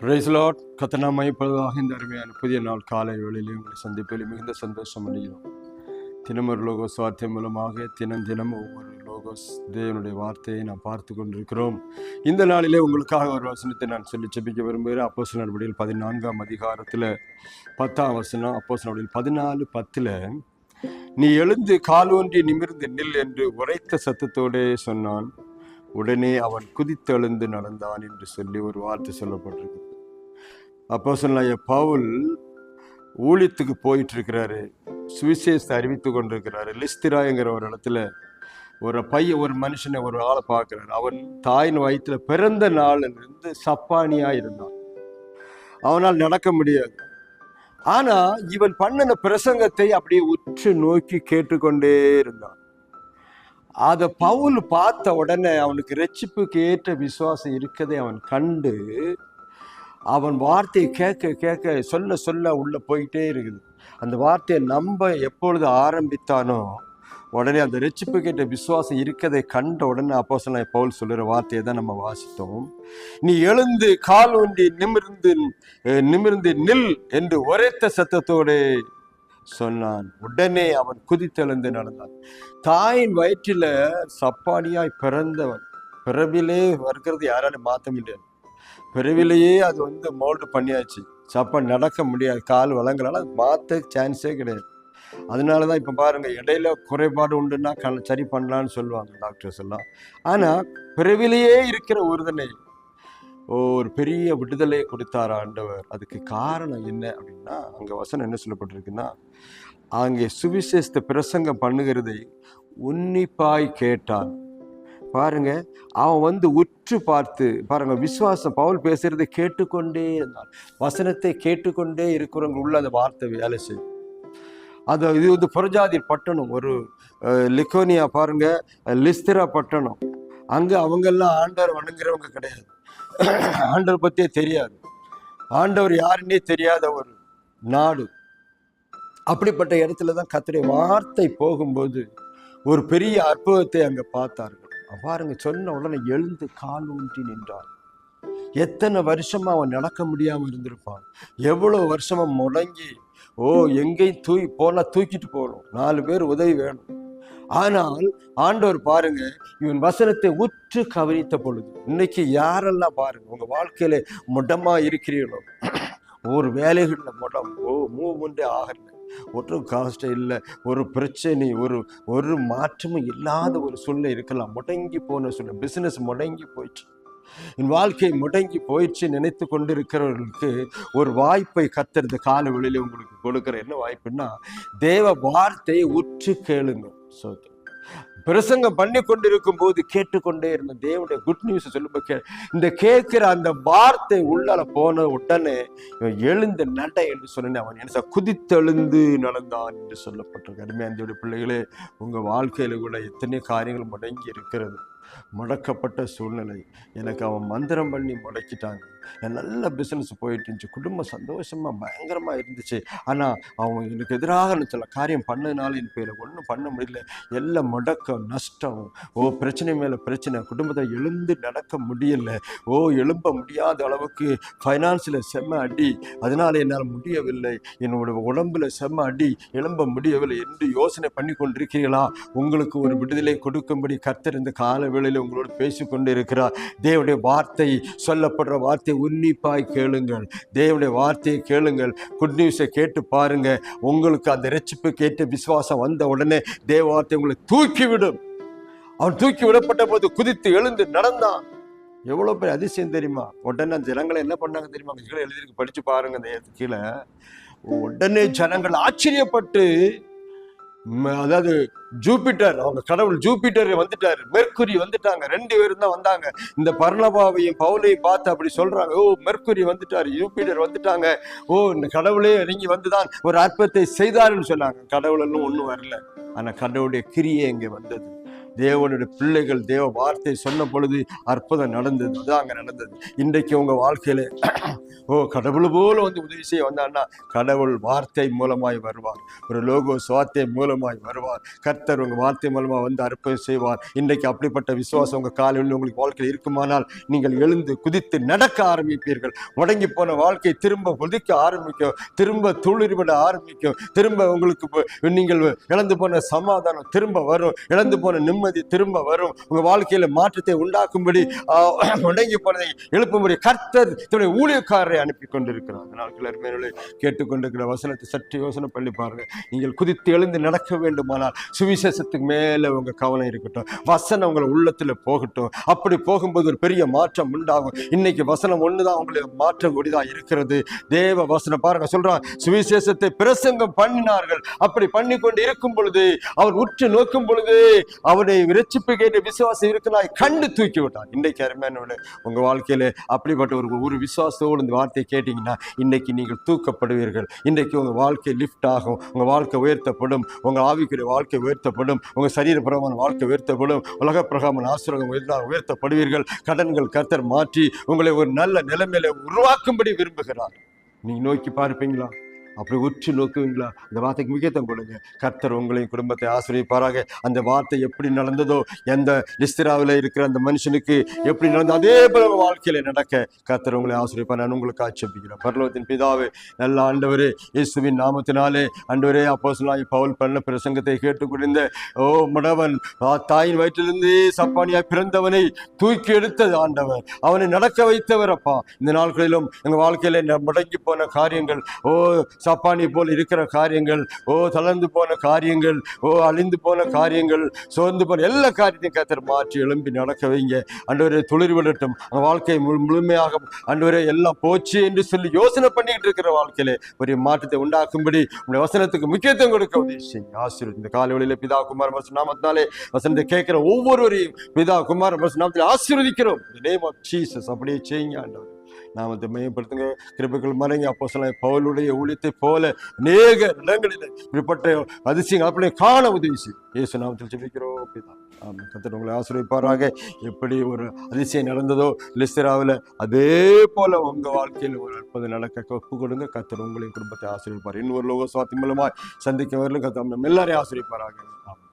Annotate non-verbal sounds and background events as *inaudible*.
பிரைஸ்லாட் கத்தனாமை இப்பொழுதாக இந்த அருமையான புதிய நாள் காலை வேளையிலே உங்களை சந்திப்பில் மிகுந்த சந்தோஷம் அடைகிறோம். தினமொரு லோகோஸ் வார்த்தை மூலமாக தினம் தினம் ஒவ்வொரு லோகோஸ் தேவனுடைய வார்த்தையை நாம் பார்த்து கொண்டிருக்கிறோம். இந்த நாளிலே உங்களுக்காக ஒரு வசனத்தை நான் சொல்லி செபிக்க விரும்புகிறேன். அப்போ நடவடிக்கையில் பதினான்காம் அதிகாரத்தில் பத்தாம் வசனம் அப்போ நடவடிக்கையில் பதினாலு பத்தில் நீ எழுந்து காலோன்றி நிமிர்ந்து நில் என்று உரைத்த சத்தத்தோடே சொன்னான். உடனே அவன் குதித்தெழுந்து நடந்தான் என்று சொல்லி ஒரு வார்த்தை சொல்லப்பட்டிருக்கு அப்போசனாய பவுல் ஊழியத்துக்கு போயிட்டு இருக்கிறாரு சுவிசேஷத்தை அறிவித்து கொண்டிருக்கிறாரு. லிஸ்திராங்கிற ஒரு இடத்துல ஒரு பையன் ஒரு மனுஷனை ஒரு ஆளை பார்க்குறாரு. அவன் தாயின் வயிற்றுல பிறந்த நாளிலிருந்து சப்பானியா இருந்தான். அவனால் நடக்க முடியாது. ஆனா இவன் பண்ணின பிரசங்கத்தை அப்படியே உற்று நோக்கி கேட்டுக்கொண்டே இருந்தான். அதை பவுல் பார்த்த உடனே அவனுக்கு ரட்சிப்புக்கு ஏற்ற விசுவாசம் இருக்கதை அவன் கண்டு அவன் வார்த்தையை கேட்க கேட்க சொல்ல சொல்ல உள்ள போயிட்டே இருக்குது. அந்த வார்த்தையை நம்ப எப்பொழுது ஆரம்பித்தானோ உடனே அந்த ரெச்சிப்பு கேட்ட விசுவாசம் இருக்கதை கண்ட உடனே அப்போ சொல்ல பவுல் சொல்லுற வார்த்தையை தான் நம்ம வாசித்தோம். நீ எழுந்து கால் ஒன்றி நிமிர்ந்து நிமிர்ந்து நில் என்று உரைத்த சத்தத்தோடு சொன்னான். உடனே அவன் குதித்தெழுந்து நடந்தான். தாயின் வயிற்றில் சப்பானியாய் பிறந்தவன். பிறவிலே வருகிறது யாராலும் மாற்ற முடியாது. பிறவிலேயே அது வந்து மோல்டு பண்ணியாச்சு. சப்பான் நடக்க முடியாது. கால் வளங்களால அது மாற்ற சான்ஸே கிடையாது. அதனால தான் இப்போ பாருங்கள் இடையில குறைபாடு உண்டுன்னா கண் சரி பண்ணலான்னு சொல்லுவாங்க டாக்டர்ஸ் எல்லாம். ஆனால் பிறவிலேயே இருக்கிற உறுதுணை ஒரு பெரிய விடுதலை கொடுத்தார் ஆண்டவர்? அதுக்கு காரணம் என்ன அப்படின்னா அங்கே வசனம் என்ன சொல்லப்பட்டிருக்குன்னா அங்கே சுவிசேஷத்தை பிரசங்கம் பண்ணுகிறதை உன்னிப்பாய் கேட்டான். பாருங்க அவன் வந்து உற்று பார்த்து பாருங்க விசுவாசம் பவுல் பேசுறதை கேட்டுக்கொண்டே இருந்தான். வசனத்தை கேட்டுக்கொண்டே இருக்கிறவங்க உள்ள அந்த வார்த்தை வேலை செய்யும். அது இது வந்து புறஜாதி பட்டணம். ஒரு லிக்கோனியா பாருங்க லிஸ்திரா பட்டணம். அங்க அவங்கெல்லாம் ஆண்டவர் வணங்குறவங்க கிடையாது. ஆண்டவர் பத்தியே தெரியாது. ஆண்டவர் யாருன்னே தெரியாத ஒரு நாடு. அப்படிப்பட்ட இடத்துல தான் கத்துடைய வார்த்தை போகும்போது ஒரு பெரிய அற்புதத்தை அங்க பார்த்தார்கள். பாருங்க சொன்ன உடனே எழுந்து கால் ஊன்றி நின்றான். எத்தனை வருஷமா அவன் நடக்க முடியாம இருந்திருப்பான். எவ்வளவு வருஷமா முடங்கி ஓ எங்கேயும் தூய் போனா தூக்கிட்டு போகணும். நாலு பேர் உதவி வேணும். ஆனால் ஆண்டவர் பாருங்க இவன் வசனத்தை உற்று கவனித்த பொழுது இன்னைக்கு யாரெல்லாம் பாருங்க உங்க வாழ்க்கையில முடமா இருக்கிறீர்களோ? ஒரு வேலைகளில் போட்டால் ஓ மூவ்மெண்டே ஆகல. ஒரு காஸ்ட் இல்லை ஒரு பிரச்சனை ஒரு ஒரு மாற்றமும் இல்லாத ஒரு சூழ்நிலை இருக்கலாம். முடங்கி போன சூழ்நிலை பிஸ்னஸ் முடங்கி போயிடுச்சு என் வாழ்க்கை முடங்கி போயிடுச்சு நினைத்து கொண்டிருக்கிறவர்களுக்கு ஒரு வாய்ப்பை கத்துறது கால வெளியில உங்களுக்கு கொடுக்குற என்ன வாய்ப்புன்னா தேவ வார்த்தையை உற்று கேளுங்க சோத்திரம் பிரசங்கம் பண்ணி கொண்டிருக்கும் போது கேட்டுக்கொண்டே இருந்த தேவனுடைய குட் நியூஸ் சொல்லும்போது கே இந்த கேட்கிற அந்த வார்த்தை உள்ளால போன உடனே இவன் எழுந்த நட என்று சொன்னேன். அவன் என்ன குதித்தெழுந்து நடந்தான் என்று சொல்லப்பட்டிருக்க. அருமையா அந்த பிள்ளைகளே உங்க வாழ்க்கையில கூட எத்தனை காரியங்கள் முடங்கி இருக்கிறது. முடக்கப்பட்ட சூழ்நிலை. எனக்கு அவன் மந்திரம் பண்ணி முடக்கிட்டாங்க. என் நல்ல பிஸ்னஸ் போயிட்டு இருந்துச்சு. குடும்பம் சந்தோஷமாக பயங்கரமாக இருந்துச்சு. ஆனால் அவன் எனக்கு எதிராக சில காரியம் பண்ணதுனால என் பேரை ஒன்றும் பண்ண முடியல. எல்லாம் முடக்கம் நஷ்டம் ஓ பிரச்சனை மேலே பிரச்சனை குடும்பத்தை எழுந்து நடக்க முடியல. ஓ எழும்ப முடியாத அளவுக்கு ஃபைனான்ஸில் செம்ம அடி. அதனால என்னால் முடியவில்லை. என்னோட உடம்புல செம்ம அடி. எழும்ப முடியவில்லை என்று யோசனை பண்ணி கொண்டிருக்கிறீர்களா? உங்களுக்கு ஒரு விடுதலை கொடுக்கும்படி கர்த்தர் இந்த கால வேளையில் உங்களோடு பேசிக்கொண்டு இருக்கிறார் தேவனுடைய வார்த்தை சொல்லப்படுற வார்த்தை உன்னிப்பாய் கேளுங்கள். தேவனுடைய வார்த்தையை கேளுங்கள். குட் நியூஸை கேட்டு பாருங்க. உங்களுக்கு அந்த ரட்சிப்பு கேட்டு விசுவாசம் வந்த உடனே தேவ வார்த்தை உங்களை தூக்கிவிடும். அவன் தூக்கி விடப்பட்ட போது குதித்து எழுந்து நடந்தான். எவ்வளோ பெரிய அதிசயம் தெரியுமா? உடனே அந்த ஜனங்களை என்ன பண்ணாங்க தெரியுமா? கீழே எழுதிருக்கு படித்து பாருங்க அந்த கீழே. உடனே ஜனங்கள் ஆச்சரியப்பட்டு அதாவது ஜூபிட்டர் அவங்க கடவுள் ஜூபிட்டர் வந்துட்டாரு. மெர்க்குரி வந்துட்டாங்க. ரெண்டு பேரும் தான் வந்தாங்க. இந்த பர்ணபாவையும் பவுலையும் பார்த்து அப்படி சொல்றாங்க. ஓ மெர்க்குரி வந்துட்டாரு ஜூபிட்டர் வந்துட்டாங்க. ஓ இந்த கடவுளே இறங்கி வந்துதான் ஒரு அற்பத்தை செய்தாருன்னு சொன்னாங்க. கடவுள் ஒன்றும் வரல. ஆனா கடவுளுடைய கிரியை இங்கே வந்தது. தேவனுடைய பிள்ளைகள் தேவ வார்த்தை சொன்ன பொழுது அற்புதம் நடந்தது. அதான் அங்கே நடந்தது. இன்றைக்கு உங்கள் வாழ்க்கையில *clears throat* ஓ கடவுள் போல வந்து உதவி செய்ய வந்தான்னா கடவுள் வார்த்தை மூலமாய் வருவார். ஒரு லோகோ சுவார்த்தை மூலமாய் வருவார். கர்த்தர் உங்கள் வார்த்தை மூலமாக வந்து அற்புதம் செய்வார். இன்றைக்கு அப்படிப்பட்ட விசுவாசம் உங்கள் காலையில் உங்களுக்கு வாழ்க்கையில் இருக்குமானால் நீங்கள் எழுந்து குதித்து நடக்க ஆரம்பிப்பீர்கள். முடங்கி போன வாழ்க்கை திரும்ப புதிக்க ஆரம்பிக்கும். திரும்ப துளிர்விட ஆரம்பிக்கும். திரும்ப உங்களுக்கு நீங்கள் இழந்து போன சமாதானம் திரும்ப வரும். இழந்து போன நிம்மதி திரும்ப வரும். உங்க வாழ்க்கையில மாற்றத்தை உண்டாக்கும்படி முடங்கி போனதை எழுப்பும்படி கர்த்தர் தன்னுடைய ஊழியக்காரரை அனுப்பி கொண்டிருக்கிறார். அதனால் கிளர்மையிலே கேட்டுக்கொண்டிருக்கிற வசனத்தை சற்று யோசனை பண்ணி பாருங்க நீங்கள் குதித்து எழுந்து நடக்க வேண்டுமானால் சுவிசேஷத்துக்கு மேலே உங்க கவனம் இருக்கட்டும். வசனம் உங்களை உள்ளத்தில் போகட்டும். அப்படி போகும்போது ஒரு பெரிய மாற்றம் உண்டாகும். இன்னைக்கு வசனம் ஒன்று தான் உங்களுக்கு மாற்றம் கொடிதான் இருக்கிறது. தேவ வசனம் பாருங்க சொல்றான் சுவிசேஷத்தை பிரசங்கம் பண்ணினார்கள். அப்படி பண்ணி கொண்டு இருக்கும் பொழுது அவர் உற்று நோக்கும் பொழுது அவருடைய ரட்சிப்பு கேட்ட விசுவாசம் இருக்கிறாய் கண்டு தூக்கி விட்டான் இன்றைக்கு அருமையானவர்களே உங்கள் வாழ்க்கையில் அப்படிப்பட்ட ஒரு ஒரு விசுவாசத்தோடு இந்த வார்த்தையை கேட்டிங்கன்னா இன்னைக்கு நீங்கள் தூக்கப்படுவீர்கள். இன்றைக்கு உங்கள் வாழ்க்கை லிஃப்ட் ஆகும். உங்கள் வாழ்க்கை உயர்த்தப்படும். உங்கள் ஆவிக்குரிய வாழ்க்கை உயர்த்தப்படும். உங்கள் சரீர வாழ்க்கை உயர்த்தப்படும். உலக பிரகாமன் ஆசிரகம் உயர்த்தப்படுவீர்கள். கடன்கள் கர்த்தர் மாற்றி உங்களை ஒரு நல்ல நிலைமையில உருவாக்கும்படி விரும்புகிறார். நீங்கள் நோக்கி பார்ப்பீங்களா? அப்படி உற்று நோக்குவீங்களா? அந்த வார்த்தைக்கு முக்கியத்துவம் கொடுங்க கர்த்தர் உங்களையும் குடும்பத்தை ஆசிரியப்பாராக அந்த வார்த்தை எப்படி நடந்ததோ எந்த லிஸ்திராவில் இருக்கிற அந்த மனுஷனுக்கு எப்படி நடந்த அதே போல வாழ்க்கையில நடக்க கர்த்தர் உங்களை ஆசிரியப்பா நான் உங்களுக்கு ஆட்சேபிக்கிறேன் பரலோகத்தின் பிதாவே நல்ல ஆண்டவரே இயேசுவின் நாமத்தினாலே ஆண்டவரே அப்போ பவுல் பண்ண பிரசங்கத்தை கேட்டுக்கொண்டிருந்த ஓ மடவன் தாயின் வயிற்றிலிருந்து சப்பானியாய் பிறந்தவனை தூக்கி எடுத்தது ஆண்டவர். அவனை நடக்க வைத்தவர் அப்பா. இந்த நாட்களிலும் எங்கள் வாழ்க்கையில ந- முடங்கி போன காரியங்கள் ஓ சப்பானி போல் இருக்கிற காரியங்கள் ஓ தளர்ந்து போன காரியங்கள் ஓ அழிந்து போன காரியங்கள் சோர்ந்து போன எல்லா காரியத்தையும் கத்தர் மாற்றி எழும்பி நடக்க வைங்க. அன்றுவரை துளிர் விடட்டும். அந்த வாழ்க்கை முழு முழுமையாக அன்றுவரை எல்லாம் போச்சு என்று சொல்லி யோசனை பண்ணிக்கிட்டு இருக்கிற வாழ்க்கையில ஒரு மாற்றத்தை உண்டாக்கும்படி உங்களுடைய வசனத்துக்கு முக்கியத்துவம் கொடுக்க உதவி ஆசிரியர் ஆசீர்வதி இந்த காலை வழியில் பிதா குமார் நாமத்தினாலே வசனத்தை கேட்கிற ஒவ்வொருவரையும் பிதா குமார் நாமத்தில் ஆசீர்வதிக்கிறோம். நேம் ஆஃப் ஜீசஸ் அப்படியே செய்யுங்க ஆண்டவர். நாமத்தை மையப்படுத்துங்க கிருபைகள் மறைங்க. அப்போ சொல்ல பவுலுடைய ஊழியத்தை போல அநேக இடங்களில் இப்படிப்பட்ட அதிசயங்கள் அப்படியே காண உதவி செய்யும். இயேசு நாமத்தில் ஜெபிக்கிறோம் அப்படிதான் ஆமாம் கத்தர் உங்களை ஆசிரியப்பாராக எப்படி ஒரு அதிசயம் நடந்ததோ லிஸ்திராவில் அதே போல உங்கள் வாழ்க்கையில் ஒரு அற்புதம் நடக்க ஒப்பு கொடுங்க. கத்தர் உங்களின் குடும்பத்தை ஆசிரியப்பார் இன்னொரு லோக சுவாத்தி மூலமாக சந்திக்க வரலும் கத்தர் எல்லாரையும் ஆசிரியப்பாராக ஆமாம்